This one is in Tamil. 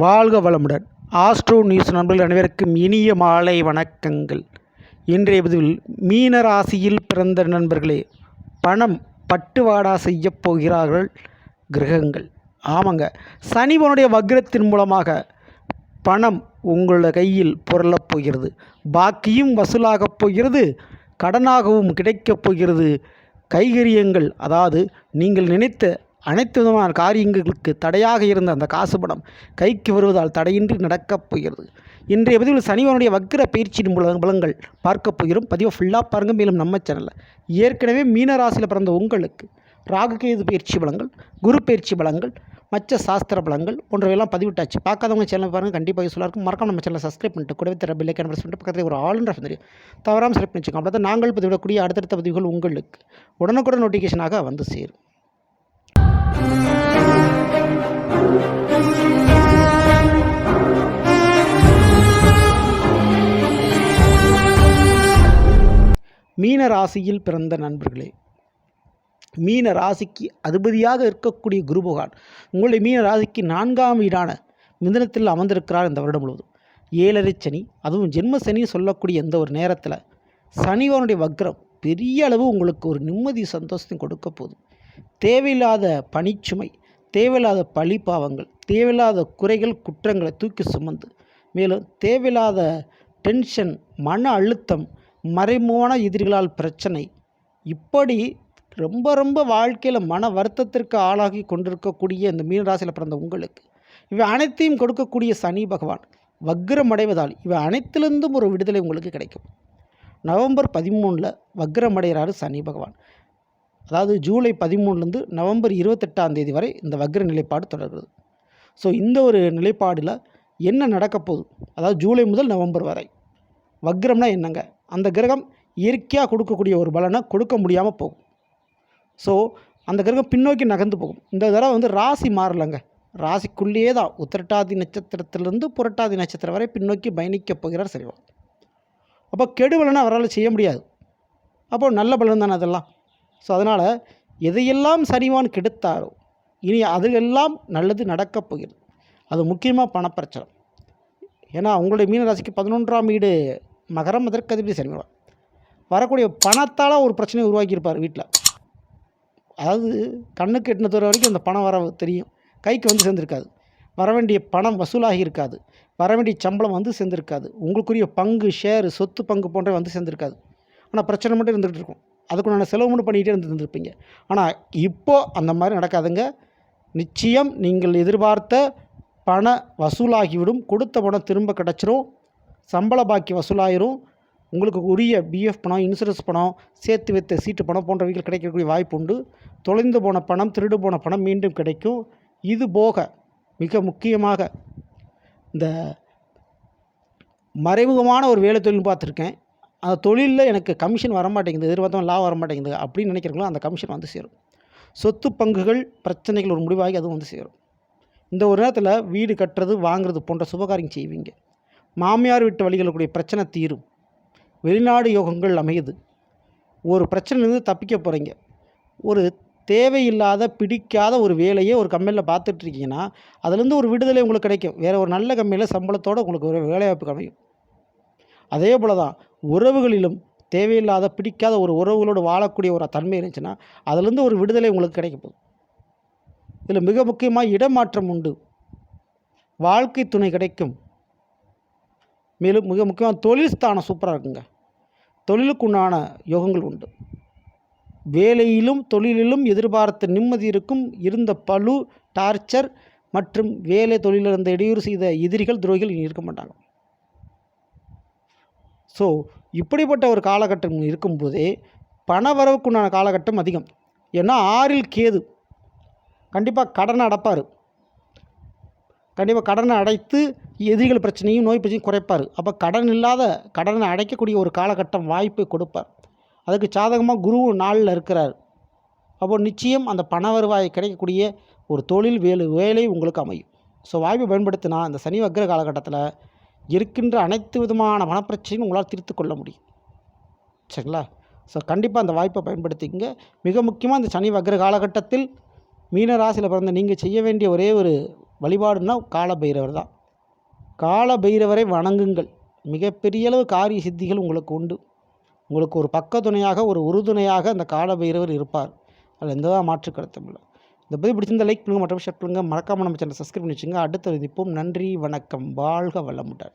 வாழ்க வளமுடன். ஆஸ்ட்ரோ நியூஸ் நண்பர்கள் அனைவருக்கும் இனிய மாலை வணக்கங்கள். இன்றைய பதிவில் மீன ராசியில் பிறந்த நண்பர்களே பணம் பட்டுவாடா செய்யப் போகிறார்கள் கிரகங்கள். ஆமாங்க சனிவனுடைய வக்ரத்தின் மூலமாக பணம் உங்களோட கையில் புரளப் போகிறது. பாக்கியும் வசூலாகப் போகிறது கடனாகவும் கிடைக்கப் போகிறது. கைகரியங்கள் அதாவது நீங்கள் நினைத்த அனைத்து விதமான காரியங்களுக்கு தடையாக இருந்த அந்த காசு பணம் கைக்கு வருவதால் தடையின்றி நடக்கப் போகிறது. இன்றைய பதிவில் சனிவனுடைய வக்கிர பயிற்சியின் மூல பலங்கள் பார்க்க போகிறோம். பதிவை ஃபுல்லாக பாருங்கள் மேலும் நம்ம சேனலில் ஏற்கனவே மீனராசியில் பிறந்த உங்களுக்கு ராகுகேது பயிற்சி பலங்கள் குரு பயிற்சி பலங்கள் மற்ற சாஸ்திர பலங்கள் போன்றவையெல்லாம் பதிவிட்டாச்சு. பார்க்காதவங்க சேனல் பாருங்கள் கண்டிப்பாக யூஸ்ஃபுல்லாக இருக்கும். மறக்காம நம்ம சேனலை சப்ஸ்கிரைப் பண்ணிட்டு கூடவே தர பில்லை கேன் பண்ணிட்டு பக்கத்தில் ஒரு ஆளுன்ற தெரியும். தவறாமல் செலக்ட் பண்ணிச்சுக்கோங்க அப்போ தான் நாங்கள் பதிவிடக்கூடிய அடுத்தடுத்த பதிவுகள் உங்களுக்கு உடனுக்குடன் நோட்டிஃபிகேஷனாக வந்து சேரும். மீன ராசியில் பிறந்த நண்பர்களே மீன ராசிக்கு அதிபதியாக இருக்கக்கூடிய குரு பகவான் உங்களுடைய மீன ராசிக்கு நான்காம் வீடான மிதனத்தில் அமர்ந்திருக்கிறார் இந்த வருடம் முழுவதும். ஏழரை சனி அதுவும் ஜென்ம சனி சொல்லக்கூடிய எந்த ஒரு நேரத்தில் சனிவனுடைய வக்ரம் பெரிய அளவு உங்களுக்கு ஒரு நிம்மதி சந்தோஷத்தையும் கொடுக்க போதும் தேவையில்லாத பணிச்சுமை தேவையில்லாத பழி பாவங்கள் தேவையில்லாத குறைகள் குற்றங்களை தூக்கி சுமந்து மேலும் தேவையில்லாத டென்ஷன் மன அழுத்தம் மறைமுகமான எதிரிகளால் பிரச்சனை இப்படி ரொம்ப ரொம்ப வாழ்க்கையில் மன வருத்தத்திற்கு ஆளாகி கொண்டிருக்கக்கூடிய இந்த மீனராசியில் பிறந்த உங்களுக்கு இவை அனைத்தையும் கொடுக்கக்கூடிய சனி பகவான் வக்ரம் அடைவதால் இவை அனைத்திலிருந்தும் ஒரு விடுதலை உங்களுக்கு கிடைக்கும். நவம்பர் பதிமூணில் வக்ரம் அடைகிறாரு சனி பகவான். அதாவது ஜூலை பதிமூணுலேருந்து நவம்பர் இருபத்தெட்டாம் தேதி வரை இந்த வக்ர நிலைப்பாடு தொடர்கிறது. ஸோ இந்த ஒரு நிலைப்பாடில் என்ன நடக்கப்போகுது அதாவது ஜூலை முதல் நவம்பர் வரை. வக்ரம்னா என்னங்க? அந்த கிரகம் இயற்கையாக கொடுக்கக்கூடிய ஒரு பலனை கொடுக்க முடியாமல் போகும். ஸோ அந்த கிரகம் பின்னோக்கி நகர்ந்து போகும். இந்த தடவை வந்து ராசி மாறலைங்க. ராசிக்குள்ளேயே தான். உத்திரட்டாதி நட்சத்திரத்திலிருந்து புரட்டாதி நட்சத்திரம் வரை பின்னோக்கி பயணிக்கப் போகிறார் சரிவா அப்போ கெடுபலனை அவரால் செய்ய முடியாது. அப்போ நல்ல பலன் தானே அதெல்லாம். ஸோ அதனால் எதையெல்லாம் சனிவான் கெடுத்தாரோ இனி அதுவெல்லாம் நல்லது நடக்கப் போகிறது. அது முக்கியமாக பணப்பிரச்சனை. ஏன்னா அவங்களுடைய மீனராசிக்கு பதினொன்றாம் வீடு மகரம் அதற்கு அதிபதி சனிவான் வரக்கூடிய பணத்தால் ஒரு பிரச்சனையை உருவாக்கியிருப்பார் வீட்டில். அதாவது கண்ணுக்கு எட்டின தூரம் வரைக்கும் அந்த பணம் வர தெரியும். கைக்கு வந்து சேர்ந்துருக்காது. வர வேண்டிய பணம் வசூலாகி இருக்காது. வர வேண்டிய சம்பளம் வந்து சேர்ந்துருக்காது. உங்களுக்குரிய பங்கு ஷேரு சொத்து பங்கு போன்றவை வந்து சேர்ந்துருக்காது. ஆனால் பிரச்சனை மட்டும் இருந்துகிட்டு இருக்கும். அதுக்குண்டான செலவு மட்டும் பண்ணிகிட்டே இருந்துருப்பீங்க ஆனால் இப்போது அந்த மாதிரி நடக்காதுங்க. நிச்சயம் நீங்கள் எதிர்பார்த்த பண வசூலாகிவிடும். கொடுத்த பணம் திரும்ப கிடச்சிரும். சம்பள பாக்கி வசூலாயிரும். உங்களுக்கு உரிய பிஎஃப் பணம் இன்சூரன்ஸ் பணம் சேர்த்து வைத்த சீட்டு பணம் போன்றவைகள் கிடைக்கக்கூடிய வாய்ப்பு உண்டு. தொலைந்து போன பணம் திருடு போன பணம் மீண்டும் கிடைக்கும். இது போக மிக முக்கியமாக இந்த மறைமுகமான ஒரு வேலை தொழில் பார்த்துருக்கேன். அந்த தொழிலில் எனக்கு கமிஷன் வர மாட்டேங்குது எதிர்பார்த்தவன் லாபம் வரமாட்டேங்குது அப்படின்னு நினைக்கிறவங்களும் அந்த கமிஷன் வந்து சேரும். சொத்து பங்குகள் பிரச்சனைகள் ஒரு முடிவாகி அதுவும் வந்து சேரும். இந்த ஒரு நேரத்தில் வீடு கட்டுறது வாங்குறது போன்ற சுபகாரியம் செய்வீங்க. மாமியார் விட்டு வழிகளுக்குடைய பிரச்சனை தீரும். வெளிநாடு யோகங்கள் அமையுது. ஒரு பிரச்சனையிலிருந்து தப்பிக்க போகிறீங்க ஒரு தேவையில்லாத பிடிக்காத ஒரு வேலையை ஒரு கம்பெனியில் பார்த்துட்ருக்கீங்கன்னா அதுலேருந்து ஒரு விடுதலை உங்களுக்கு கிடைக்கும். வேறு ஒரு நல்ல கம்பெனியில் சம்பளத்தோடு உங்களுக்கு ஒரு வேலைவாய்ப்பு அமையும். அதே போல் தான் உறவுகளிலும் தேவையில்லாத பிடிக்காத ஒரு உறவுகளோடு வாழக்கூடிய ஒரு தன்மை இருந்துச்சுன்னா அதுலேருந்து ஒரு விடுதலை உங்களுக்கு கிடைக்க போகுது இதில் மிக முக்கியமாக இடமாற்றம் உண்டு. வாழ்க்கை துணை கிடைக்கும். மேலும் மிக முக்கியமாக தொழில் ஸ்தானம் சூப்பராக இருக்குங்க. தொழிலுக்குண்டான யோகங்கள் உண்டு. வேலையிலும் தொழிலிலும் எதிர்பார்த்த நிம்மதி இருக்கும். இருந்த பழு டார்ச்சர் மற்றும் வேலை தொழிலில் இருந்த இடையூறு செய்த எதிரிகள் துரோகிகள் இருக்க மாட்டாங்க. ஸோ இப்படிப்பட்ட ஒரு காலகட்டம் இருக்கும்போதே பண வரவுக்குண்டான காலகட்டம் அதிகம். ஏன்னா ஆறில் கேது. கண்டிப்பாக கடனை அடைப்பார். கண்டிப்பாக கடனை அடைத்து எதிரிகள் பிரச்சனையும் நோய் பிரச்சனையும் குறைப்பார். அப்போ கடன் இல்லாத கடனை அடைக்கக்கூடிய ஒரு காலகட்டம் வாய்ப்பை கொடுப்பார். அதுக்கு சாதகமாக குருவும் நாளில் இருக்கிறார். அப்போ நிச்சயம் அந்த பண வருவாய் கிடைக்கக்கூடிய ஒரு தொழில் வேலை வேலை உங்களுக்கு அமையும். ஸோ வாய்ப்பை பயன்படுத்தினா அந்த சனி வக்கிர காலகட்டத்தில் இருக்கின்ற அனைத்து விதமான மனப்பிரச்சனையும் உங்களால் தீர்த்து கொள்ள முடியும். சரிங்களா? ஸோ கண்டிப்பாக அந்த வாய்ப்பை பயன்படுத்திக்கங்க. மிக முக்கியமாக இந்த சனி வக்ர காலகட்டத்தில் மீன ராசியில் பிறந்த நீங்கள் செய்ய வேண்டிய ஒரே ஒரு வழிபாடுன்னா கால பைரவர் தான். கால பைரவரை வணங்குங்கள். மிகப்பெரிய அளவு காரிய சித்திகள் உங்களுக்கு உண்டு. உங்களுக்கு ஒரு பக்க துணையாக ஒரு உறுதுணையாக அந்த கால பைரவர் இருப்பார். அதில் எந்த மாற்று கருத்தும் இல்லை. இந்த பதிவு பிடிச்சிருந்த லைக் பண்ணுங்கள் மற்றும் ஷேர் பண்ணுங்கள் மறக்காமல் நம்ம சேனல் சப்ஸ்கிரைப் பண்ணி வச்சுங்க அடுத்த விதிப்போம் நன்றி வணக்கம். வாழ்க வளமுடன்.